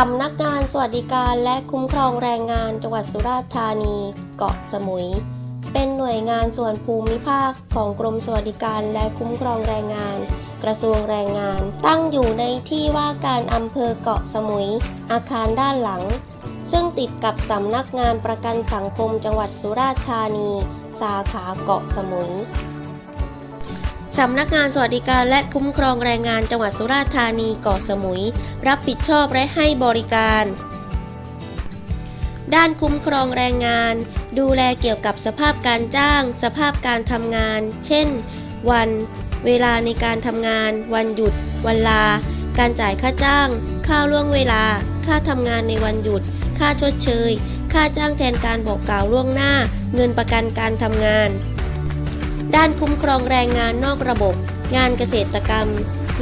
สำนักงานสวัสดิการและคุ้มครองแรงงานจังหวัดสุราษฎร์ธานี เกาะสมุย เป็นหน่วยงานส่วนภูมิภาคของกรมสวัสดิการและคุ้มครองแรงงาน กระทรวงแรงงาน ตั้งอยู่ในที่ว่าการอำเภอเกาะสมุย อาคารด้านหลัง ซึ่งติดกับสำนักงานประกันสังคมจังหวัดสุราษฎร์ธานี สาขาเกาะสมุย สำนักงานสวัสดิการและคุ้มครองแรงงานจังหวัดสุราษฎร์ธานีเกาะสมุย รับผิดชอบและให้บริการ ด้านคุ้มครองแรงงาน ดูแลเกี่ยวกับสภาพการจ้าง สภาพการทำงาน เช่น วัน เวลาในการทำงาน วันหยุด วันลา การจ่ายค่าจ้าง ค่าล่วงเวลา ค่าทำงานในวันหยุด ค่าชดเชย ค่าจ้างแทนการบอกกล่าวล่วงหน้า เงินประกันการทำงาน ด้านคุ้มครองแรงงานนอกระบบ งานเกษตรกรรม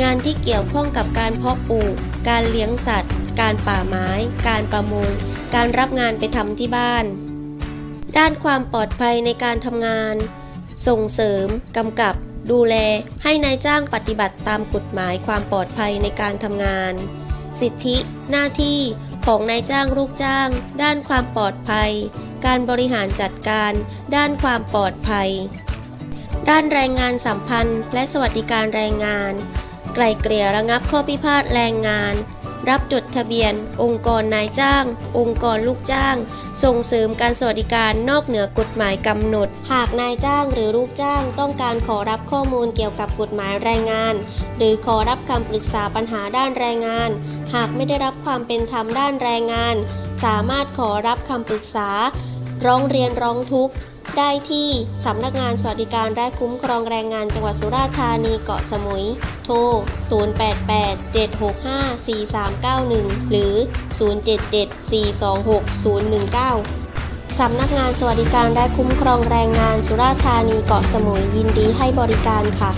งานที่เกี่ยวข้องกับการเพาะปลูก การเลี้ยงสัตว์ การป่าไม้ การประมง การรับงานไปทำที่บ้าน ด้านความปลอดภัยในการทำงาน ส่งเสริมกำกับ ดูแล ให้นายจ้างปฏิบัติตามกฎหมายความปลอดภัยในการทำงาน สิทธิ หน้าที่ของนายจ้างลูกจ้าง ด้านความปลอดภัย การบริหารจัดการ ด้านความปลอดภัย ด้านแรงงานสัมพันธ์ และสวัสดิการแรงงาน ไกล่เกลี่ยระงับข้อพิพาทแรงงาน รับจดทะเบียน องค์กรนายจ้าง องค์กรลูกจ้าง ส่งเสริมการสวัสดิการนอกเหนือกฎหมายกำหนด หากนายจ้างหรือลูกจ้างต้องการขอรับข้อมูลเกี่ยวกับกฎหมายแรงงาน หรือขอรับคำปรึกษาปัญหาด้านแรงงาน หากไม่ได้รับความเป็นธรรมด้านแรงงาน สามารถขอรับคำปรึกษา ร้องเรียนร้องทุกข์ ได้ที่ สำนักงานสวัสดิการและคุ้มครองแรงงานจังหวัดสุราษฎร์ธานีเกาะสมุย โทร 0887654391 หรือ 0774260019สำนักงานสวัสดิการและคุ้มครองแรงงานสุราษฎร์ธานีเกาะสมุยยินดีให้บริการค่ะ